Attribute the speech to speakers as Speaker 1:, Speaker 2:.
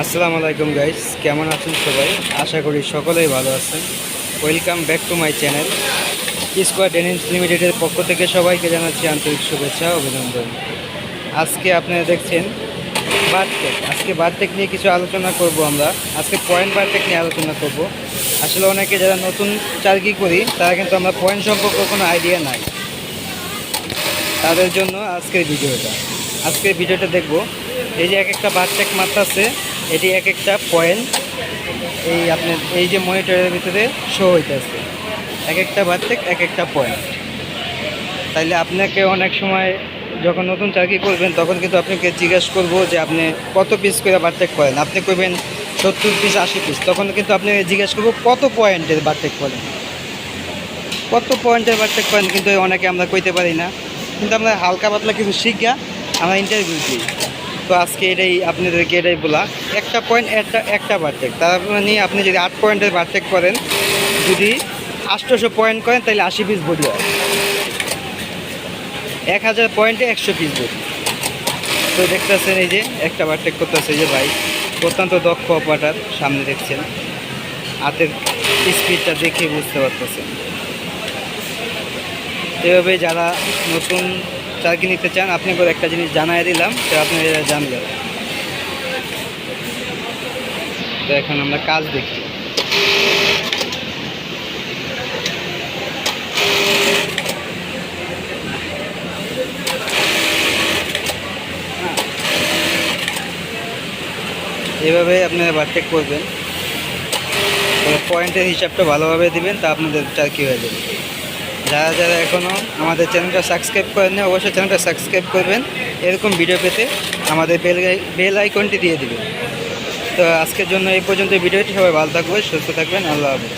Speaker 1: আসসালামু আলাইকুম গাইস কেমন আছেন সবাই? আশা করি সকলেই ভালো আছেন। Welcome back to my channel Square Denims লিমিটেডের পক্ষ থেকে সবাইকে জানাচ্ছি আন্তরিক শুভেচ্ছা, অভিনন্দন। আজকে আপনারা দেখছেন বারটেক আজকে বারটেক নিয়ে কিছু আলোচনা করব আমরা। আজকে পয়েন্ট বারটেক নিয়ে আলোচনা করব। আসলে অনেকে যারা নতুন চার্গি করি, তারা কিন্তু আমরা পয়েন্ট সম্পর্কে কোনো আইডিয়া নাই। তাদের জন্য আজকের ভিডিওটা। আজকের ভিডিওটা দেখব। এই যে এক একটা বারটেক মারতেছে এটি এক একটা পয়েন্ট এই আপনার, এই যে মনিটরের ভিতরে শো হইতেছে। এক একটা বারটেক এক একটা পয়েন্ট তাইলে আপনাকে অনেক সময় যখন নতুন চাকরি করবেন, তখন কিন্তু আপনাকে জিজ্ঞেস করব যে আপনি কত পিস করে বারটেক করেন? আপনি করবেন সত্তর পিস আশি পিস তখন কিন্তু আপনাকে জিজ্ঞেস করব, কত পয়েন্টের বারটেক করেন? কত পয়েন্টের বারটেক করেন? কিন্তু অনেকে আমরা কইতে পারি না। কিন্তু আমরা হালকা পাতলা কিছু শিখা, আমরা ইন্টারভিউ দিই। তো আজকে এটাই আপনাদেরকে এটাই বলা। একটা পয়েন্ট একটা একটা বারটেক তার মানে আপনি যদি আট পয়েন্টের বারটেক করেন, যদি আষ্টশো পয়েন্ট করেন, তাহলে আশি পিস বডি হয়। এক হাজার পয়েন্টে একশো পিস বডি তো দেখতেছেন এই যে, একটা বারটেক করতেছে যে ভাই। অত্যন্ত দক্ষ অপারেটার সামনে দেখছেন। হাতের স্পিডটা দেখে বুঝতে পারতেছেন। এভাবে যারা নতুন চাকরি নিতে চান? আপনি করে একটা জিনিস জানাই দিলাম, তো আপনি জানলেন তো এখন আমরা কাজ দেখি। এভাবে আপনারা বারটেক করবেন। পয়েন্টের হিসাবটা ভালোভাবে দিবেন, তা আপনাদের চাকরি হয়ে যাবে। যারা যারা এখনও আমাদের চ্যানেলটা সাবস্ক্রাইব করেন না অবশ্যই চ্যানেলটা সাবস্ক্রাইব করবেন। এরকম ভিডিও পেতে আমাদের বেল বেল আইকনটি দিয়ে দেবেন। তো আজকের জন্য এই পর্যন্ত ভিডিওটি সবাই ভালো থাকবে সুস্থ থাকবেন, আল্লাহ হাফিজ।